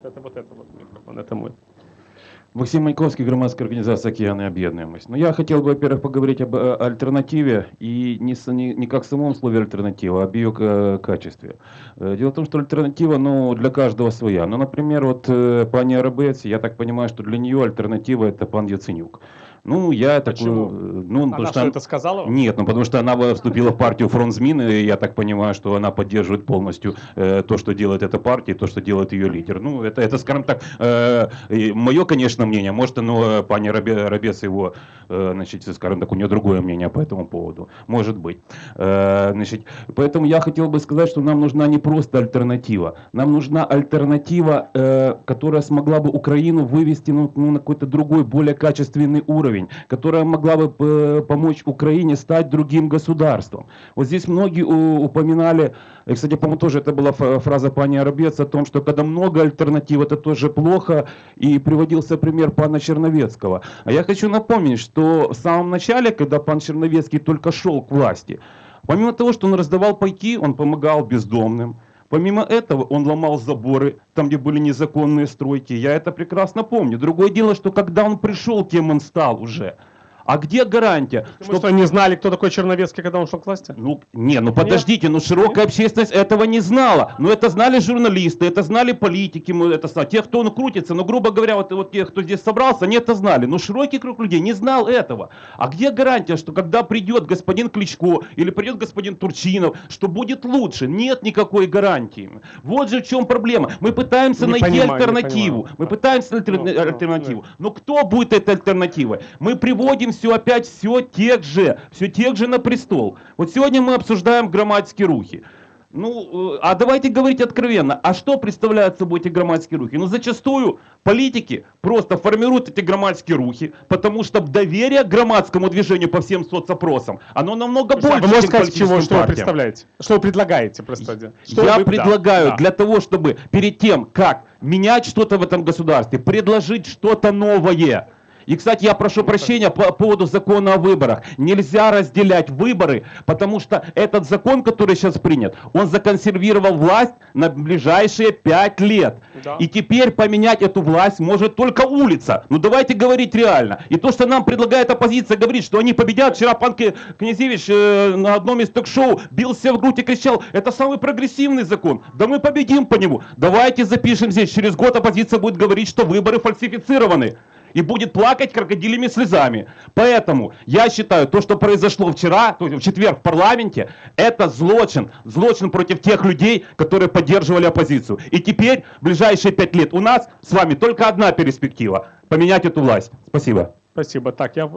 Это вот это вот микрофон, это мой. Максим Маньковский, громадская организация «Океаны объединимость». Но я хотел бы, во-первых, поговорить об э, альтернативе, и не, не, не как самом слове альтернатива, а об ее э, качестве. Э, Дело в том, что альтернатива, ну, для каждого своя. Ну, например, вот пани Арабец, я так понимаю, что для нее альтернатива это пан Яценюк. Ну, я Почему? такой... э, Ну, Она что, это сказала? Нет, ну потому что она вступила в партию Фронт Змин, и я так понимаю, что она поддерживает полностью э, то, что делает эта партия, то, что делает ее лидер. Ну, это, это скажем так, э, мое, конечно, мнение. Может, оно, пани Рабе- Рабец его, э, значит, скажем так, у нее другое мнение по этому поводу. Может быть. Э, значит, поэтому я хотел бы сказать, что нам нужна не просто альтернатива. Нам нужна альтернатива, э, которая смогла бы Украину вывести ну, ну, на какой-то другой, более качественный уровень, которая могла бы э, помочь Украине стать другим государством. Вот здесь многие упоминали, и, кстати, по-моему, тоже это была фраза пани Арабец о том, что когда много альтернатив, это тоже плохо, и приводился пример пана Черновецкого. А я хочу напомнить, что в самом начале, когда пан Черновецкий только шел к власти, помимо того, что он раздавал пайки, он помогал бездомным, Помимо этого, он ломал заборы, там, где были незаконные стройки. Я это прекрасно помню. Другое дело, что когда он пришел, кем он стал уже. А где гарантия? Потому что не знали, кто такой Черновецкий, когда он шел к власти? Ну, не, ну подождите, ну широкая общественность этого не знала. Но это знали журналисты, это знали политики, это знали. Те, кто ну, крутится, ну, грубо говоря, вот, вот те, кто здесь собрался, они это знали. Но широкий круг людей не знал этого. А где гарантия, что когда придет господин Кличко или придет господин Турчинов, что будет лучше? Нет никакой гарантии. Вот же в чем проблема. Мы пытаемся Не найти понимаю, альтернативу. Мы пытаемся найти Ну, ну, альтернативу. Но кто будет этой альтернативой? Мы приводим все опять все тех же, все тех же на престол. Вот сегодня мы обсуждаем громадские рухи. Ну, э, а давайте говорить откровенно, а что представляют собой эти громадские рухи? Ну, зачастую политики просто формируют эти громадские рухи, потому что доверие к громадскому движению по всем соцопросам, оно намного Слушайте, а больше, вы можете сказать, чего, что вы представляете? Что вы предлагаете просто? Что Я вы- предлагаю да. для того, чтобы перед тем, как менять что-то в этом государстве, предложить что-то новое. И, кстати, я прошу прощения по поводу закона о выборах. Нельзя разделять выборы, потому что этот закон, который сейчас принят, он законсервировал власть на ближайшие пять лет. Да. И теперь поменять эту власть может только улица. Ну давайте говорить реально. И то, что нам предлагает оппозиция, говорит, что они победят. Вчера пан Князевич э, на одном из ток-шоу бился в грудь и кричал, это самый прогрессивный закон. Да мы победим по нему. Давайте запишем здесь. Через год оппозиция будет говорить, что выборы фальсифицированы. И будет плакать крокодилями слезами. Поэтому я считаю, то, что произошло вчера, то есть в четверг в парламенте, это злочин. Злочин против тех людей, которые поддерживали оппозицию. И теперь, в ближайшие пять лет, у нас с вами только одна перспектива. Поменять эту власть. Спасибо. Спасибо. Так, я...